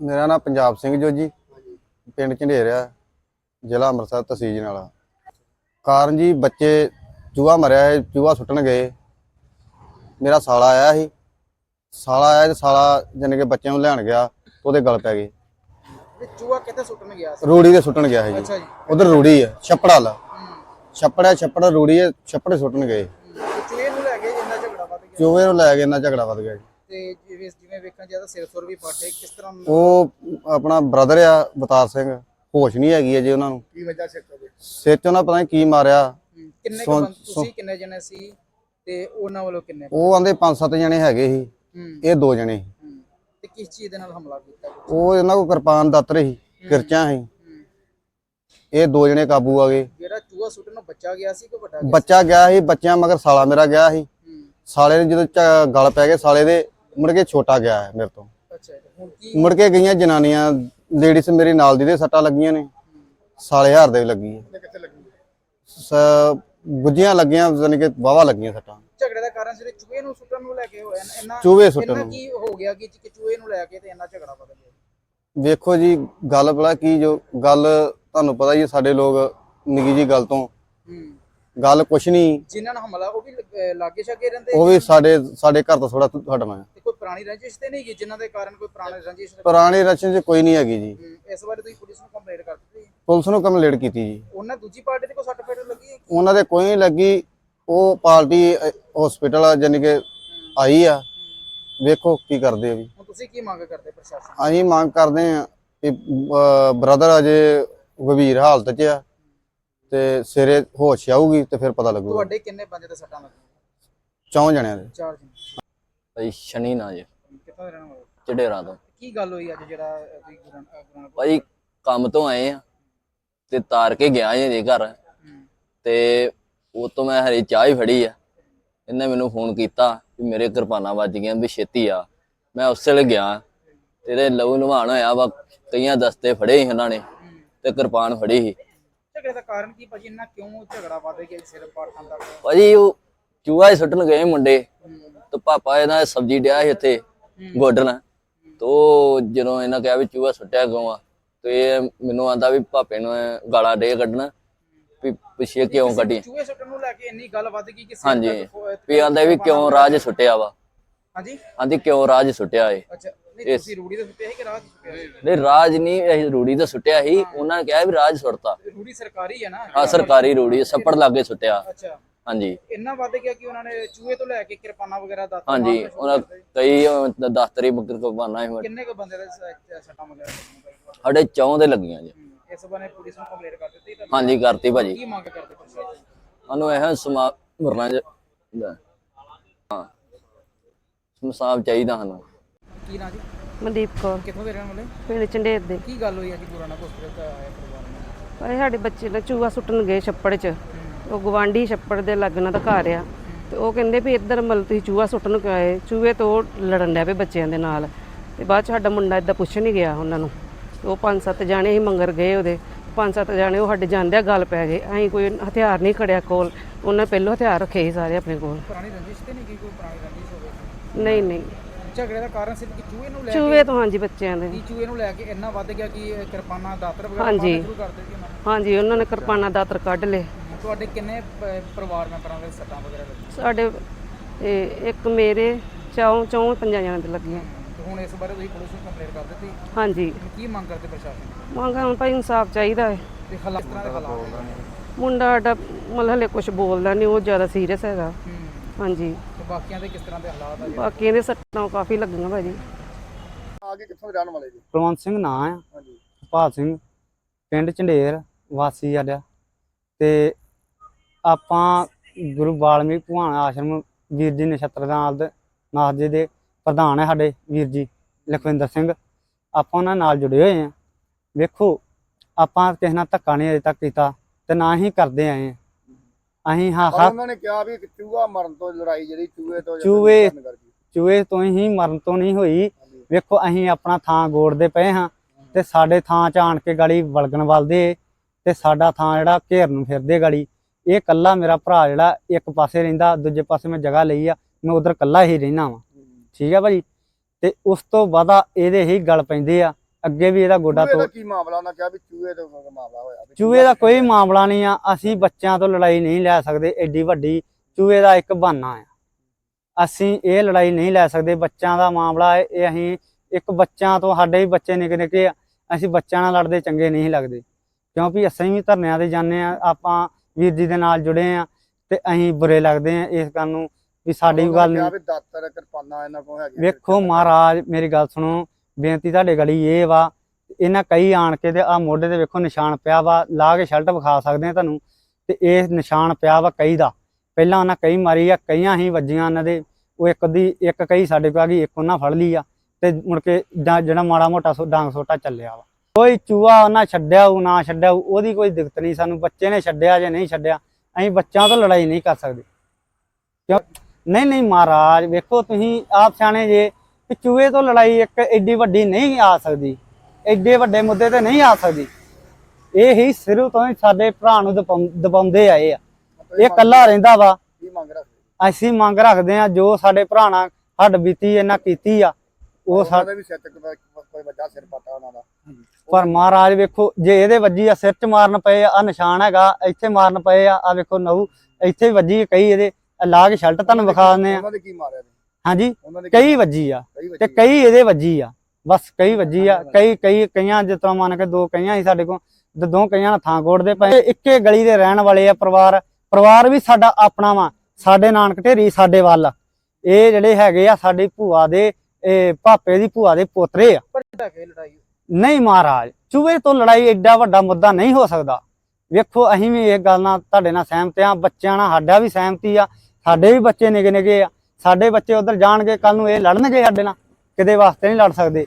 ਮੇਰਾ ਨਾਮ ਪੰਜਾਬ ਸਿੰਘ ਜੋ ਜੀ ਪਿੰਡ ਝੰਡੇਰਿਆ ਜ਼ਿਲ੍ਹਾ ਅੰਮ੍ਰਿਤਸਰ ਤਹਿਸੀਲ ਜਨਾਲਾ। ਕਾਰਨ ਜੀ ਬੱਚੇ ਚੂਹਾ ਮਰਿਆ ਹੈ ਚੂਹਾ ਸੁੱਟਣ ਗਏ। ਮੇਰਾ ਸਾਲਾ ਆਇਆ ਸੀ। ਸਾਲਾ ਆਇਆ ਤੇ ਸਾਲਾ ਜਾਣੀ ਕਿ ਬੱਚਿਆਂ ਨੂੰ ਲੈਣ ਗਿਆ ਉਹਦੇ ਗਲ ਪੈ ਗਏ। ਤੇ ਚੂਹਾ ਕਿੱਥੇ ਸੁੱਟਣ ਗਿਆ ਸੀ? ਰੂੜੀ ਦੇ ਸੁੱਟਣ ਗਿਆ ਅੱਛਾ ਜੀ। ਉਧਰ ਰੂੜੀ ਹੈ ਛੱਪੜ ਹੂੰ। ਛੱਪੜ ਹੈ ਛੱਪੜ ਰੂੜੀ ਹੈ ਛੱਪੜੇ ਸੁੱਟਣ ਗਏ। ਚੂਹੇ ਨੂੰ ਲੈ ਕੇ ਜਿੰਨਾ ਝਗੜਾ ਵੱਧ ਗਿਆ। ਚੂਹੇ ਨੂੰ ਲੈ ਕੇ ਇੰਨਾ ਝਗੜਾ ਵੱਧ ਗਿਆ ਜੀ। ਤੇ ਜਿਵੇਂ ਜਿਵੇਂ ਵੇਖਣ ਜ਼ਿਆਦਾ ਸਿਰ ਸੁਰ ਵੀ ਪਾਟੇ ਕਿਸ ਤਰ੍ਹਾਂ ਉਹ ਆਪਣਾ ਬ੍ਰਦਰ ਆ ਬਤਾਰ ਸਿੰਘ ਹੋਸ਼ ਨਹੀਂ ਹੈਗੀ ਅਜੇ ਉਹਨਾਂ ਨੂੰ। ਕੀ ਵਜ੍ਹਾ ਸਿਰ ਤੋਂ ਸਿਰ 'ਚ ਉਹਨਾਂ ਪਤਾ ਨਹੀਂ ਕੀ ਮਾਰਿਆ। ਕਿੰਨੇ ਕੁ ਸੌ- ਬੰਦ ਤੁਸੀਂ ਕਿੰਨੇ ਜਣੇ ਸੀ ਤੇ ਉਹਨਾਂ ਵੱਲੋਂ ਕਿੰਨੇ ਉਹ ਆਂਦੇ ਪੰਜ ਸੱਤ ਜਣੇ ਹੈਗੇ ਸੀ। ਹੂੰ। ਇਹ ਦੋ ਜਣੇ ਸੀ। ਹੂੰ। ਤੇ ਕਿਸ ਚੀਜ਼ ਦੇ ਨਾਲ ਹਮਲਾ ਕੀਤਾ? ਉਹ ਇਹਨਾਂ ਕੋਲ ਕਿਰਪਾਨ ਦਾਤਰ ਸੀ ਕਿਰਚਾਂ ਸੀ। ਹੂੰ। ਇਹ ਦੋ ਜਣੇ ਕਾਬੂ ਆ ਗਏ। ਜਿਹੜਾ ਚੂਹਾ ਸੁੱਟਣ ਨੂੰ ਬੱਚਾ ਗਿਆ ਸੀ ਕਿ ਵੱਡਾ ਗਿਆ ਬੱਚਾ ਗਿਆ ਸੀ ਬੱਚਿਆਂ ਮਗਰ ਸਾਲਾ ਮੇਰਾ ਗਿਆ ਸੀ। ਹੂੰ। ਸਾਲੇ ਨੇ ਜਦੋਂ ਝ- ਗਲ ਪੈ ਗਏ ਸਾਲੇ ਦੇ ਮੁੜ ਕੇ ਛੋਟਾ ਗਿਆ ਹੈ ਮੇਰੇ ਤੋਂ। ਅੱਛਾ। ਹੁਣ ਕੀ ਮੁੜ ਕੇ ਗਈਆਂ ਜਨਾਨੀਆਂ ਲੇਡੀਜ਼ ਮੇਰੇ ਨਾਲ ਦੀ ਦੇ ਸੱਟਾਂ ਲੱਗੀਆਂ ਨੇ। ਸਾਲੇ ਹਾਰ ਦੇ ਵੀ ਲੱਗੀ ਹੈ। ਕਿੱਥੇ ਲੱਗੀ ਸ- ਗੁੱਜੀਆਂ ਲੱਗੀਆਂ ਯਾਨੀ ਕਿ ਵਾਵਾ ਲੱਗੀਆਂ ਸੱਟਾਂ। ਝਗੜੇ ਦਾ ਕਾਰਨ ਸਿਰ ਚੂਹੇ ਨੂੰ ਸੁੱਟਣ ਨੂੰ ਲੈ ਕੇ ਹੋਇਆ ਨਾ ਇੰਨਾ ਚੂਹੇ ਸੁੱਟਣ ਇੰਨਾ ਨੂੰ। ਕੀ ਹੋ ਗਿਆ ਕਿ ਕਿ ਚੂਹੇ ਨੂੰ ਲੈ ਕੇ ਤੇ ਇੰਨਾ ਝਗੜਾ ਵੱਧ ਗਿਆ? ਵੇਖੋ ਜੀ ਗੱਲ ਪਤਾ ਕੀ ਜੋ ਗੱਲ ਤੁਹਾਨੂੰ ਪਤਾ ਹੀ ਹੈ ਸਾਡੇ ਲੋਕ ਨਿੱਕੀ ਜੀ ਗੱਲ ਤੋਂ। ਹੂੰ। ਗੱਲ ਕੁਛ ਨਹੀਂ। ਜਿਨ੍ਹਾਂ ਨਾਲ ਹਮਲਾ ਉਹ ਵੀ ਲੱਗ- ਛਾਗੇ ਰਹਿੰਦੇ ਉਹ ਵੀ ਸਾਡੇ ਸਾਡੇ ਘਰ ਤੋਂ ਥੋੜਾ ਹਟਣਾ ਹੈ ਪੁਰਾਣੀ ਰੰਜਿਸ਼ ਤੇ ਨਹੀਂ ਗਈ ਜਿਨ੍ਹਾਂ ਦੇ ਕਾਰਨ ਕੋਈ ਪੁਰਾਣੀ ਰੰਜਿਸ਼ ਪੁਰਾਣੇ ਰਚਨ 'ਚ ਕੋਈ ਨਹੀਂ ਹੈਗੀ ਜੀ। ਇਸ ਬਾਰੇ ਤੁਸੀਂ ਪੁਲਿਸ ਨੂੰ ਕੰਪਲੇਂਟ ਕਰ ਦਿੱਤੀ? ਪੁਲਿਸ ਨੂੰ ਕੰਪਲੇਂਟ ਕੀਤੀ ਜੀ। ਉਹਨਾਂ ਦੂਜੀ ਪਾਰਟੀ ਤੇ ਕੋਈ ਸੱਟ ਫੇਟ ਲੱਗੀ ਹੈ? ਉਹਨਾਂ ਦੇ ਕੋਈ ਨਹੀਂ ਲੱਗੀ। ਉਹ ਪਾਰਟੀ ਹਸਪੀਟਲ ਜਾਨੀ ਕਿ ਆਈ ਆ। ਵੇਖੋ ਕੀ ਕਰਦੇ ਆ ਵੀ ਹੁਣ ਤੁਸੀਂ ਕੀ ਮੰਗ ਕਰਦੇ ਪ੍ਰਸ਼ਾਸਨ ਅਸੀਂ ਮੰਗ ਕਰਦੇ ਆ ਕਿ ਬ੍ਰਦਰ ਅਜੇ ਗੰਭੀਰ ਹਾਲਤ 'ਚ ਆ ਤੇ ਸਿਰੇ ਹੋਸ਼ ਆਊਗੀ ਤੇ ਫਿਰ ਪਤਾ ਲੱਗੂਗਾ। ਤੁਹਾਡੇ ਕਿੰਨੇ ਬੰਦੇ ਤੇ ਸੱਟਾਂ ਲੱਗੀਆਂ? ਚੌਂ ਜਣਿਆਂ ਦੇ। ਚਾਰ ਜੀ ਭਾਈ ਸ਼ਨੀ ਨਾ ਜੇ। ਕਿੱਥੋਂ ਦੇ ਰਹਿਣ ਵਾਲੇ ਚੜੇਰਾਂ ਤੋਂ। ਕੀ ਗੱਲ ਹੋਈ ਅੱਜ ਜਿਹੜਾ ਅਹ, ਤੁਸੀਂ ਗੁਰਾਂ ਅਹ, ਗੁਰਾਂ ਭਾਈ ਕੰਮ ਤੋਂ ਆਏ ਆ ਤੇ ਤਾਰ ਕੇ ਗਿਆ ਜੇ ਘਰ। ਹੂੰ, ਤੇ ਉਹ ਤੋਂ ਮੈਂ ਹਰੇ ਚਾਹ ਹੀ ਫੜੀ ਆ। ਇਹਨੇ ਮੈਨੂੰ ਫੋਨ ਕੀਤਾ ਕਿ ਮੇਰੇ ਕਿਰਪਾਨਾਂ ਵੱਜ ਗਈਆਂ ਵੀ ਛੇਤੀ ਆ। ਮੈਂ ਉਸੇ ਵੇਲੇ ਗਿਆ। ਤੇਰੇ ਲਹੂ ਲੁਹਾਨ ਹੋਇਆ ਵਾ ਕਈਆਂ ਦਸਤੇ ਫੜੇ ਸੀ ਉਹਨਾਂ ਨੇ ਹੂੰ। ਤੇ ਕਿਰਪਾਨ ਫੜੀ ਸੀ। ਝਗੜੇ ਦਾ ਕਾਰਨ ਕੀ ਭਾਜੀ? ਇੰਨਾ ਕਿਉਂ ਝਗੜਾ ਵੱਧ ਗਿਆ ਸਿਰ ਤੱਕ ਭਾਜੀ ਉਹ ਚੂਹਾ ਹੀ ਸੁੱਟਣ ਗਏ ਮੁੰਡੇ। ਤੇ ਪਾਪਾ ਇਹਨਾਂ ਸਬਜ਼ੀ ਡਿਆ ਸੀ ਇੱਥੇ ਗੋਡਣ ਤੋ ਜਦੋਂ ਇਹਨਾਂ ਕਿਹਾ ਵੀ ਚੂਹਾ ਸੁੱਟਿਆ ਕਿਉਂ ਆ ਤੇ ਇਹ ਮੈਨੂੰ ਆਂਦਾ ਵੀ ਪਾਪੇ ਨੂੰ ਗਾਲਾਂ ਡੇ ਕੱਢਣ ਵੀ ਪਿੱਛੇ ਕਿਉਂ ਕੱਢੀ। ਚੂਹੇ ਸੁੱਟਣ ਨੂੰ ਲੈ ਕੇ ਇੰਨੀ ਗੱਲ ਵੱਧ ਗਈ ਕਿ ਹਾਂਜੀ। ਵੀ ਆਂਦਾ ਵੀ ਕਿਉਂ ਰਾਜ ਸੁੱਟਿਆ ਵਾ। ਹਾਂਜੀ? ਆਂਦੀ ਕਿਉਂ ਰਾਜ ਸੁੱਟਿਆ ਏ। ਅੱਛਾ ਨਹੀਂ ਤੁਸੀਂ ਰੂੜੀ ਦੇ ਸੁੱਤੇ ਸੀ ਕਿ ਰਾਹ 'ਚ ਸੁੱਤੇ ਸੀ? ਨਹੀਂ ਰਾਜ ਨਹੀਂ ਇਹ ਰੂੜੀ ਤੇ ਸੁੱਟਿਆ ਸੀ। ਉਹਨਾਂ ਨੇ ਕਿਹਾ ਵੀ ਰਾਜ ਸੁੱਟਤਾ। ਰੂੜੀ ਸਰਕਾਰੀ ਹੈ ਨਾ। ਆ ਸਰਕਾਰੀ ਰੂੜੀ ਸੱਪੜ ਲਾਗੇ ਸੁੱਟਿਆ। ਅੱਛਾ। ਹਾਂਜੀ। ਇੰਨਾ ਵੱਧ ਗਿਆ ਕਿ ਉਹਨਾਂ ਨੇ ਚੂਹੇ ਤੋਂ ਲੈ ਕੇ ਕਿਰਪਾਨਾਂ ਵਗੈਰਾ ਦਾ ਹਾਂਜੀ ਉਹਨਾਂ ਕਈ ਅਹ, ਦਫ਼ਤਰੀ ਬਕਰ ਕੋ ਬਾਨਾ ਸੀ ਕਿੰਨੇ ਕੁ ਬੰਦੇ ਦੇ ਸੱਟਾਂ ਵਗੈਰਾ? ਸਾਡੇ ਚੌਂ ਦੇ ਲੱਗੀਆਂ ਜੀ। ਹੂੰ, ਇਸ ਬਾਰੇ ਪੁਲਿਸ ਨੂੰ ਕੰਪਲੇਂਟ ਕਰ ਦਿੱਤੀ ਤਾਂ ਹਾਂਜੀ ਕਰਤੀ ਭਾਜੀ। ਕੀ ਮੰਗ ਕਰਦੇ ਪ੍ਰਸ਼ਾਸਨ ਸਾਨੂੰ ਇਹ ਸਮਾ ਮਰਨਾ ਚ ਹਾਂ। ਸਮਸਾਬ ਚਾਹੀਦਾ ਸਾਨੂੰ। ਕੀ ਨਾਂ ਜੀ? ਮਨਦੀਪ ਕੌਰ। ਕਿੱਥੋਂ ਦੇ ਰਹਿਣ ਵਾਲੇ? ਪਿੰਡ ਚੰਡੇਰ ਦੇ। ਕੀ ਗੱਲ ਹੋਈ ਅੱਜ ਗੁਰਾਨਾ ਹਸਪੀਟਲ ਦਾ ਆਇਆ ਪਰਿਵਾਰ ਨੂੰ ਸਾਡੇ ਬੱਚੇ ਨੇ ਚੂਹਾ ਸੁੱਟਣ ਗਏ ਛੱਪੜ 'ਚ। ਉਹ ਗਵਾਂਢੀ ਛੱਪੜ ਦੇ ਲੱਗਣਾ ਦਾ ਘਰ ਆ। ਤੇ ਉਹ ਕਹਿੰਦੇ ਵੀ ਇੱਧਰ ਮਤਲਬ ਤੁਸੀਂ ਚੂਹਾ ਸੁੱਟਣ ਕਿਉਂ ਆਏ ਚੂਹੇ ਤੋਂ ਲੜਨ ਡਿਆ ਪਏ ਬੱਚਿਆਂ ਦੇ ਨਾਲ। ਤੇ ਬਾਅਦ 'ਚ ਸਾਡਾ ਮੁੰਡਾ ਇਦਾਂ ਪੁੱਛ ਨਹੀਂ ਗਿਆ ਉਹਨਾਂ ਨੂੰ। ਤੇ ਉਹ ਪੰਜ ਸੱਤ ਜਾਣੇ ਹੀ ਮੰਗਰ ਗਏ ਉਹਦੇ। ਪੰਜ ਸੱਤ ਜਾਣੇ ਉਹ ਸਾਡੇ ਜਾਂਦਿਆਂ ਗੱਲ ਪੈ ਗਏ। ਅਸੀਂ ਕੋਈ ਹਥਿਆਰ ਨਹੀਂ ਖੜਿਆ ਕੋਲ। ਉਹਨਾਂ ਪਹਿਲੋਂ ਹਥਿਆਰ ਰੱਖੇ ਸੀ ਸਾਰੇ ਆਪਣੇ ਕੋਲ। ਪੁਰਾਣੀ ਰੰਜਿਸ਼ ਤੇ ਨਹੀਂ ਕੋਈ ਪੁਰਾਣੀ ਰੰਜਿਸ਼ ਹੋਵੇ ਨਹੀਂ ਨਹੀਂ। ਝਗੜੇ ਦਾ ਕਾਰਨ ਸਿਰਫ ਕਿ ਚੂਹੇ ਨੂੰ ਲੈ ਚੂਹੇ ਤੋਂ ਹਾਂਜੀ ਬੱਚਿਆਂ ਦੇ। ਕੀ ਚੂਹੇ ਨੂੰ ਲੈ ਕੇ ਇੰਨਾ ਵੱਧ ਗਿਆ ਕਿ ਕਿਰਪਾਨਾਂ ਦਾਤਰ ਵਗੈਰਾ ਸ਼ੁਰੂ ਕਰ ਦਿੱਤੀ ਹਾਂਜੀ ਉਹਨਾਂ ਨੇ ਕਿਰਪਾਨਾਂ ਦਾਤਰ ਕੱਢ ਲਏ। ਤੁਹਾਡੇ ਕਿੰਨੇ ਪ- ਪਰਿਵਾਰ ਮੈਂਬਰਾਂ ਦੇ ਸੱਟਾਂ ਵਗੈਰਾ ਲੱਗੀਆਂ? ਸਾਡੇ ਇਹ ਇੱਕ ਮੇਰੇ ਚੌਂ ਚੌਂ ਪੰਜਾਂ ਜਣਾਂ ਤੇ ਲੱਗੀਆਂ। ਤੇ ਹੁਣ ਇਸ ਬਾਰੇ ਤੁਸੀਂ ਪੁਲਿਸ ਨੂੰ ਕੰਪਲੇਂਟ ਕਰ ਦਿੱਤੀ? ਹਾਂਜੀ। ਹੁਣ ਕੀ ਮੰਗ ਕਰਦੇ ਪ੍ਰਸ਼ਾਸਨ ਮੰਗ ਹੁਣ ਭਾਈ ਇਨਸਾਫ ਚਾਹੀਦਾ ਹੈ। ਤੇ ਹਾਲਾਤ ਇਸ ਤਰ੍ਹਾਂ ਦੇ ਹਾਲਾਤ ਨੇ? ਮੁੰਡਾ ਸਾਡਾ ਮਤਲਬ ਹਲੇ ਕੁਝ ਬੋਲਦਾ ਨਹੀਂ ਉਹ ਜ਼ਿਆਦਾ ਸੀਰੀਅਸ ਹੈਗਾ। ਹੂੰ। ਹਾਂਜੀ। ਤੇ ਬਾਕੀਆਂ ਦੇ ਕਿਸ ਤਰ੍ਹਾਂ ਦੇ ਹਾਲਾਤ ਆ ਬਾਕੀ ਇਹਦੇ ਸੱਟਾਂ ਕਾਫੀ ਲੱਗੀਆਂ ਭਾਜੀ। ਆਗੇ ਕਿੱਥੋਂ ਦੇ ਰਹਿਣ ਵਾਲੇ ਜੀ? ਕੁਲਵੰਤ ਸਿੰਘ ਨਾਂ ਆ। ਹਾਂਜੀ। ਭਾਲ ਸਿੰਘ ਪਿੰਡ ਝੰਡੇਰ ਵਾਸੀ ਸਾਡਾ। ਤੇ ਆਪਾਂ ਗੁਰੂ ਵਾਲਮੀਕ ਭਗਵਾਨ ਆਸ਼ਰਮ ਵੀਰ ਜੀ ਨਛੱਤਰਦਾਨ ਦੇ ਨਾਥ ਜੀ ਦੇ ਪ੍ਰਧਾਨ ਹੈ ਸਾਡੇ ਵੀਰ ਜੀ ਲਖਵਿੰਦਰ ਸਿੰਘ। ਆਪਾਂ ਉਹਨਾਂ ਨਾਲ ਜੁੜੇ ਹੋਏ ਆ ਵੇਖੋ ਆਪਾਂ ਕਿਸੇ ਨਾਲ ਧੱਕਾ ਨਹੀਂ ਅਜੇ ਤੱਕ ਕੀਤਾ ਤੇ ਨਾ ਹੀ ਕਰਦੇ ਆਏ ਆ ਅਸੀਂ ਹਾਂ ਹਾਂ ਉਹਨਾਂ ਨੇ ਕਿਹਾ ਵੀ ਚੂਹਾ ਮਰਨ ਤੋਂ ਲੜਾਈ ਜਿਹੜੀ ਚੂਹੇ ਤੋਂ ਚੂਹੇ- ਗੱਲ। ਚੂਹੇ ਤੋਂ ਹੀ ਮਰਨ ਤੋਂ ਨਹੀਂ ਹੋਈ। ਵੇਖੋ ਅਸੀਂ ਆਪਣਾ ਥਾਂ ਗੋੜਦੇ ਪਏ ਹਾਂ ਤੇ ਸਾਡੇ ਥਾਂ ਚ ਆਣ ਕੇ ਗਾੜੀ ਵਲਗਣ ਵੱਲਦੇ ਤੇ ਸਾਡਾ ਥਾਂ ਜਿਹੜਾ ਘੇਰ ਨੂੰ ਫਿਰਦੇ ਗਾੜੀ ਇਹ ਕੱਲਾ ਮੇਰਾ ਭਰਾ ਜਿਹੜਾ ਇੱਕ ਪਾਸੇ ਰਹਿੰਦਾ ਦੂਜੇ ਪਾਸੇ ਮੈਂ ਜਗ੍ਹਾ ਲਈ ਆ ਮੈਂ ਉਧਰ ਕੱਲਾ ਹੀ ਰਹਿਣਾ ਵਾਂ। ਠੀਕ ਆ ਭਾਜੀ? ਤੇ ਉਸ ਤੋਂ ਬਾਅਦ ਇਹਦੇ ਹੀ ਗਲ ਪੈਂਦੇ ਆ। ਅੱਗੇ ਵੀ ਇਹਦਾ ਗੋਡਾ ਦਾ ਤੋਂ ਕੀ ਮਾਮਲਾ? ਉਹਨਾਂ ਕਿਹਾ ਵੀ ਚੂਹੇ ਤੋਂ ਮਾਮਲਾ ਹੋਇਆ ਚੂਹੇ ਦਾ ਕੋਈ ਮਾਮਲਾ ਨਹੀਂ ਆ। ਅਸੀਂ ਬੱਚਿਆਂ ਤੋਂ ਲੜਾਈ ਨਹੀਂ ਲੈ ਸਕਦੇ ਐਡੀ ਵੱਡੀ ਚੂਹੇ ਦਾ ਇੱਕ ਬਹਾਨਾ ਆ। ਅਸੀਂ ਇਹ ਲੜਾਈ ਨਹੀਂ ਲੈ ਸਕਦੇ ਬੱਚਿਆਂ ਦਾ ਮਾਮਲਾ ਹੈ ਇਹ ਅਸੀਂ ਇੱਕ ਬੱਚਿਆਂ ਤੋਂ ਸਾਡੇ ਵੀ ਬੱਚੇ ਨਿੱਕੇ ਨਿੱਕੇ ਆ। ਅਸੀਂ ਬੱਚਿਆਂ ਨਾਲ ਲੜਦੇ ਚੰਗੇ ਨਹੀਂ ਲੱਗਦੇ। ਕਿਉਂਕਿ ਅਸੀਂ ਵੀ ਧਰਨਿਆਂ ਤੇ ਜਾਂਦੇ ਆ। ਆਪਾਂ ਵੀਰ ਜੀ ਦੇ ਨਾਲ ਜੁੜੇ ਆ ਤੇ ਅਸੀਂ ਬੁਰੇ ਲੱਗਦੇ ਆ ਇਸ ਗੱਲ ਨੂੰ ਵੀ ਸਾਡੀ ਗੱਲ ਨਹੀਂ ਦਾਤਰ ਕਿਰਪਾਨਾਂ ਇਹਨਾਂ ਕੋਲ ਹੈਗੀਆਂ ਵੇਖੋ ਮਹਾਰਾਜ ਮੇਰੀ ਗੱਲ ਸੁਣੋ ਬੇਨਤੀ ਤੁਹਾਡੇ ਗਲੀ ਇਹ ਵਾ ਇਹਨਾਂ ਕਈ ਆਣ ਕੇ ਤੇ ਆ ਮੋਢੇ ਤੇ ਵੇਖੋ ਨਿਸ਼ਾਨ ਪਿਆ ਵਾ ਲਾ ਕੇ ਸ਼ਰਟ ਵਿਖਾ ਸਕਦੇ ਆ ਤੁਹਾਨੂੰ ਤੇ ਇਹ ਨਿਸ਼ਾਨ ਪਿਆ ਵਾ ਕਈ ਦਾ। ਪਹਿਲਾਂ ਉਹਨਾਂ ਕਈ ਮਾਰੀ ਆ ਕਈਆਂ ਹੀ ਵੱਜੀਆਂ ਉਹਨਾਂ ਦੇ ਉਹ ਇੱਕ ਦੀ ਇੱਕ ਕਈ ਸਾਡੇ ਕੋਲ ਆ ਗਈ ਇੱਕ ਉਹਨਾਂ ਫੜ ਲਈ ਆ ਤੇ ਮੁੜ ਕੇ ਜਿਹੜਾ ਮਾੜਾ ਮੋਟਾ ਡਾਂਗ ਸੋਟਾ ਚੱਲਿਆ ਵਾ। ਕੋਈ ਚੂਹਾ ਉਹਨਾਂ ਛੱਡਿਆ ਉਹ ਨਾ ਛੱਡਿਆ ਉਹਦੀ ਕੋਈ ਦਿੱਕਤ ਨਹੀਂ। ਸਾਨੂੰ ਬੱਚੇ ਨੇ ਛੱਡਿਆ ਜਾਂ ਨਹੀਂ ਛੱਡਿਆ ਅਸੀਂ ਬੱਚਿਆਂ ਤੋਂ ਲੜਾਈ ਨਹੀਂ ਕਰ ਸਕਦੇ। ਕਿਉਂ? ਨਹੀਂ ਨਹੀਂ ਮਹਾਰਾਜ ਵੇਖੋ ਤੁਸੀਂ ਆਪ ਸਿਆਣੇ ਜੇ ਕਿ ਚੂਹੇ ਤੋਂ ਲੜਾਈ ਇੱਕ ਏਡੀ ਵੱਡੀ ਨਹੀਂ ਆ ਸਕਦੀ। ਏਡੇ ਵੱਡੇ ਮੁੱਦੇ ਤੇ ਨਹੀਂ ਆ ਸਕਦੀ। ਇਹ ਹੀ ਸਿਰੂ ਤੋਂ ਹੀ ਸਾਡੇ ਭਰਾ ਨੂੰ ਦਬਾਉਂ- ਦਬਾਉਂਦੇ ਆਏ ਆ। ਇਹ ਕੱਲਾ ਰਹਿੰਦਾ ਵਾ। ਅਸੀਂ ਮੰਗ ਰੱਖਦੇ ਆ ਜੋ ਸਾਡੇ ਭਰਾ ਨਾਲ ਹੱਡ ਬੀਤੀ ਇਹਨਾਂ ਕੀਤੀ ਆ। ਉਹ ਉਹਨਾਂ ਸਾਡੇ ਦੇ ਵੀ ਸਿਰ ਤੇ ਕੋਈ ਵੱਡਾ ਸਿਰ ਪਤਾ ਉਹਨਾਂ ਦਾ। ਪਰ ਮਹਾਰਾਜ ਵੇਖੋ ਜੇ ਇਹਦੇ ਵੱਜੀ ਆ ਸਿਰ 'ਚ ਮਾਰਨ ਪਏ ਆ ਆਹ ਨਿਸ਼ਾਨ ਹੈਗਾ ਇੱਥੇ ਮਾਰਨ ਪਏ ਆ ਆ ਵੇਖੋ ਨਹੂ ਇੱਥੇ ਵੀ ਵੱਜੀ ਆ ਕਈ ਇਹਦੇ ਆਹ ਲਾ ਕੇ ਸ਼ਰਟ ਤੁਹਾਨੂੰ ਵਿਖਾ ਦਿੰਦੇ ਆ। ਉਹਨਾਂ ਦੇ ਕੀ ਮਾਰਿਆ ਨੇ ਹਾਂਜੀ? ਉਹਨਾਂ ਦੇ ਕਈ ਵੱਜੀ ਆ ਕਈ ਤੇ ਵੱਜੀ ਕਈ ਇਹਦੇ ਵੱਜੀ ਆ। ਬਸ ਕਈ ਵੱਜੀ ਆ ਕਈ ਕਈ ਕਈਆਂ ਜਿਸ ਤਰ੍ਹਾਂ ਮੰਨ ਕੇ ਦੋ ਕਈਆਂ ਸੀ ਸਾਡੇ ਕੋਲ ਤੇ ਦੋ ਕਈਆਂ ਨਾਲ ਥਾਂ ਕੋੜਦੇ ਪਏ। ਇੱਕੇ ਗਲੀ ਦੇ ਰਹਿਣ ਵਾਲੇ ਆ ਪਰਿਵਾਰ ਪਰਿਵਾਰ ਵੀ ਸਾਡਾ ਆਪਣਾ ਵਾ ਸਾਡੇ ਨਾਨਕ ਢੇਰੀ ਸਾਡੇ ਵੱਲ। ਇਹ ਜਿਹੜੇ ਹੈਗੇ ਆ ਸਾਡੀ ਭੂਆ ਦੇ ਇਹ ਭਾਪੇ ਦੀ ਭੂਆ ਦੇ ਪੋਤਰੇ ਆ। ਕਿ ਲੜਾਈ ਨਹੀਂ ਮਹਾਰਾਜ ਚੂਹੇ ਤੋਂ ਲੜਾਈ ਐਡਾ ਵੱਡਾ ਮੁੱਦਾ ਨਹੀਂ ਹੋ ਸਕਦਾ। ਵੇਖੋ ਅਸੀਂ ਵੀ ਇਹ ਗੱਲ ਨਾਲ ਤੁਹਾਡੇ ਨਾਲ ਸਹਿਮਤ ਆ ਬੱਚਿਆਂ ਨਾਲ ਸਾਡਾ ਵੀ ਸਹਿਮਤੀ ਆ ਸਾਡੇ ਵੀ ਬੱਚੇ ਨਿੱਕੇ ਨਿੱਕੇ ਆ। ਸਾਡੇ ਬੱਚੇ ਉਧਰ ਜਾਣਗੇ ਕੱਲ ਨੂੰ ਇਹ ਲੜਨਗੇ ਸਾਡੇ ਨਾਲ ਕਿਤੇ ਵਾਸਤੇ ਨਹੀਂ ਲੜ ਸਕਦੇ।